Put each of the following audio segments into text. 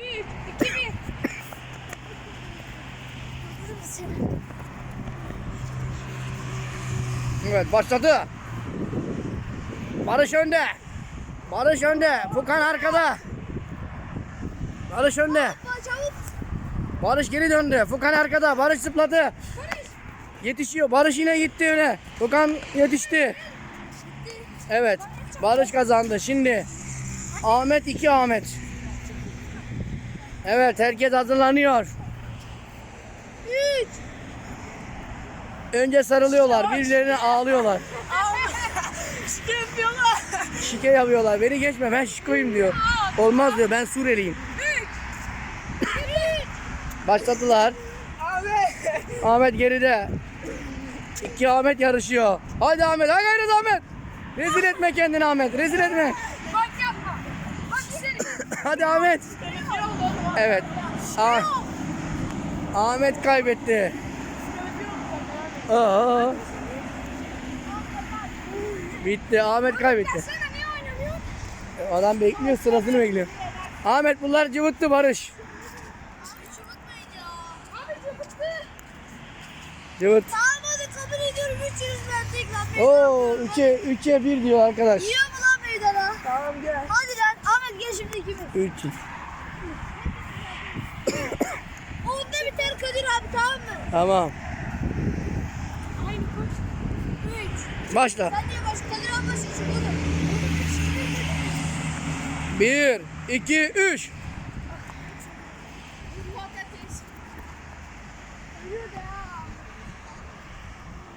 3, 2, 1. Evet başladı. Barış önde. Barış önde. Fukan arkada. Barış önde. Barış geri döndü. Fukan arkada. Barış zıpladı. Yetişiyor. Barış yine gitti öne. Fukan yetişti. Evet. Barış kazandı. Şimdi Ahmet 2 Ahmet. Evet herkes hazırlanıyor. 3. Önce sarılıyorlar. Birbirlerine ağlıyorlar. İşte yapıyorlar. Şike yapıyorlar. Beni geçme ben şikoyum diyor. Olmaz diyor. Ben Suriyeliyim. 3. 2, 1. Başladılar. Abi. Ahmet geride. İki Ahmet yarışıyor. Hadi Ahmet. Hadi gayret Ahmet. Rezil etme kendini Ahmet. Rezil etme. Bak yapma. Bak. Hadi Ahmet. Evet. Ah. Ahmet kaybetti. Aa. Bitti. Ahmet kaybetti. Adam bekliyor sırasını bekliyor. Ahmet bunlar cıvıttı Barış. Cıvıt. Tamam hadi kabul ediyorum 300 ben tekrar. Oo 3'e 3'e 1 diyor arkadaş. Yiyor mu lan meydana? Tamam gel. Hadi lan Ahmet gel şimdi ikimiz. 3. Onda biter Kadir abi tamam mı? Tamam. Aynı koş. 3. Başla. Sen niye baş Kadir abi başı çıkmadı. 1 2 3.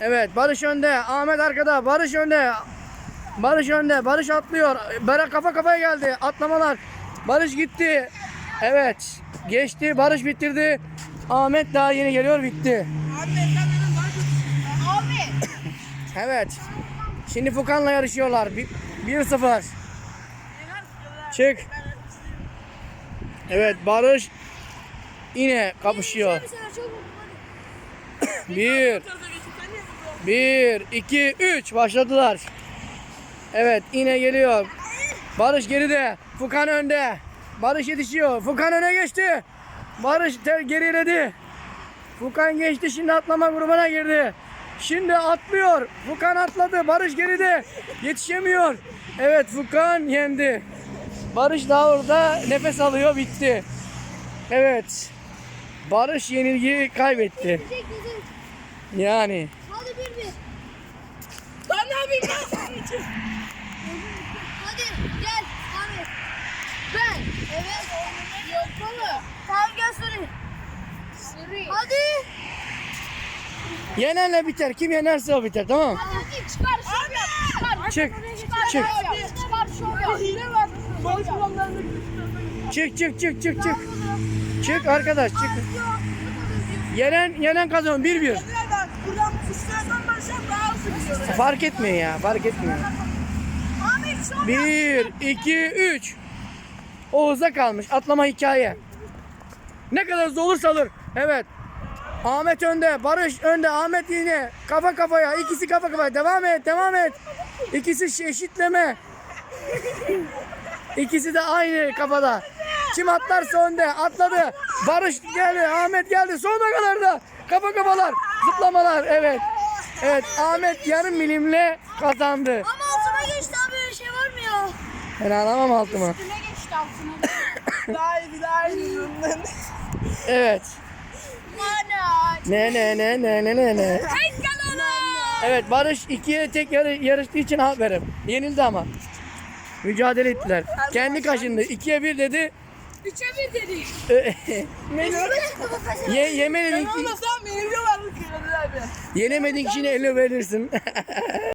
Evet Barış önde. Ahmet arkada. Barış önde. Barış önde. Barış atlıyor. Berat kafa kafaya geldi. Atlamalar. Barış gitti. Evet. Geçti. Barış bitirdi. Ahmet daha yeni geliyor. Bitti. Abi. Evet. Şimdi Fukan'la yarışıyorlar. 1-0. Çık. Evet Barış yine kapışıyor. Bir sefer çok vurdum hadi. 1 1 2 3 başladılar. Evet yine geliyor. Barış geride. Fukan önde. Barış yetişiyor. Fukan öne geçti. Barış geriledi. Fukan geçti şimdi atlama grubuna girdi. Şimdi atlıyor. Fukan atladı. Barış geride. Yetişemiyor. Evet Fukan yendi. Barış daha orada nefes alıyor bitti. Evet. Barış yenilgiyi kaybetti. Yani. Hadi bir bir. Ben ne yapayım ben senin için? Hadi gel Ahmet. Ben. Evet. Yok baba. Tamam gel Suri. Suri. Hadi. Yenenle biter. Kim yenerse o biter tamam mı? Hadi çıkar şov yap. Çıkar. Çık. Çıkar. Çık. Çıkar şov yap. Hile var. Barış Çık çık çık çık çık. Çık arkadaş çık. Yenen yenen kazan 1-1. Nereden? Buradan istersen Barış'a daha hızlı gidiyor. Fark etmiyor ya fark etmiyor. 1 2 3. Oğuz'a kalmış atlama hikaye. Ne kadar hızlı olursa alır. Evet. Ahmet önde, Barış önde, Ahmet yine kafa kafaya, ikisi kafa kafaya. Devam et, devam et. İkisi eşitleme. İkisi de aynı kafada. Kim atlarsa önde, atladı. Barış geldi, Ahmet geldi. Sonuna kadar da kafa kafalar, zıplamalar. Evet. Evet, Ahmet yarım milimle kazandı. Ama altıma geçti abi öyle şey var mı ya? Ben anlamam altıma. Ne geçti altına? Daha iyi daha iyi. Evet. Ne ne ne ne ne ne ne. Tek gel ona. Evet Barış ikiye tek yarı, yarıştığı için aferin. Yenildi ama. Mücadele ettiler. Kendi kaşındı. İkiye bir dedi. Üçe bir dedi. Ye, yemedin Ben ki, olmasam yeniliyorlar bu köyler abi. yenemedin kişine ele verirsin.